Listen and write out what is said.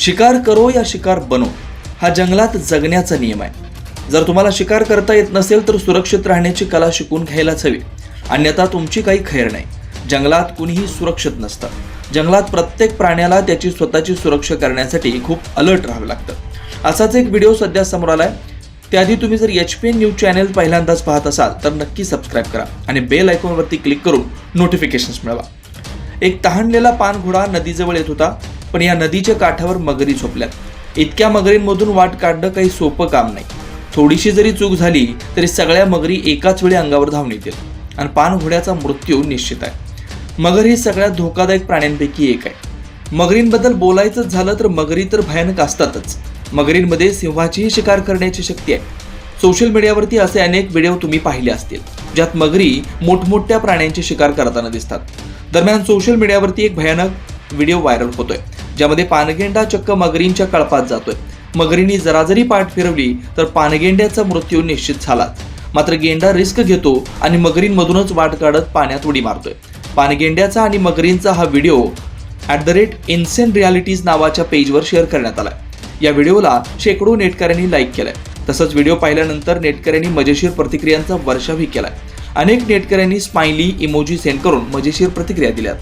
शिकार करो या शिकार बनो हा जंगलात जगण्याचा नियम आहे. जर तुम्हाला शिकार करता येत नसेल तर सुरक्षित राहण्याची कला शिकून घ्यायलाच हवी. अन्यथा तुमची काही खैर नाही. जंगलात कुणीही सुरक्षित नसतं. जंगलात प्रत्येक प्राण्याला त्याची स्वतःची सुरक्षा करण्यासाठी खूप अलर्ट राहावं लागतं. असाच एक व्हिडिओ सध्या समोर आला आहे त्याआधी तुम्ही जर H P N news channel पहिल्यांदाच पाहत असाल तर नक्की सबस्क्राईब करा आणि बेल आयकॉनवरती क्लिक करून नोटिफिकेशन्स मिळवा. एक तहानलेला पानघोडा नदीजवळ येत होता. पण या नदीच्या काठावर मगरी झोपल्यात. इतक्या मगरींमधून वाट काढणं काही सोपं काम नाही. थोडीशी जरी चूक झाली तरी सगळ्या मगरी एकाच वेळी अंगावर धावून येतील आणि पानघोड्याचा मृत्यू निश्चित आहे. मगर ही सगळ्यात धोकादायक प्राण्यांपैकी एक आहे. मगरींबद्दल बोलायचंच झालं तर मगरी तर भयानक असतातच. मगरींमध्ये सिंहाचीही शिकार करण्याची शक्ती आहे. सोशल मीडियावरती असे अनेक व्हिडिओ तुम्ही पाहिले असतील ज्यात मगरी मोठमोठ्या प्राण्यांची शिकार करताना दिसतात. दरम्यान सोशल मीडियावरती एक भयानक व्हिडिओ व्हायरल होतोय. ज्यामध्ये पानगेंडा चक्क मगरींच्या कळपात जातोय. मगरींनी जरा जरी पाठ फिरवली तर पानगेंड्याचा मृत्यू निश्चित झालाच मात्र गेंडा रिस्क घेतो आणि मगरींमधूनच वाट काढत पाण्यात उडी मारतोय. पानगेंड्याचा आणि मगरींचा हा video at the rate insane realities नावाच्या पेजवर शेअर करण्यात आलाय. या व्हिडिओला शेकडो नेटकऱ्यांनी लाईक केलाय. तसंच व्हिडिओ पाहिल्यानंतर नेटकऱ्यांनी मजेशीर प्रतिक्रियांचा वर्षावही केलाय. अनेक नेटकऱ्यांनी स्माइली इमोजी सेंड करून मजेशीर प्रतिक्रिया दिल्यात.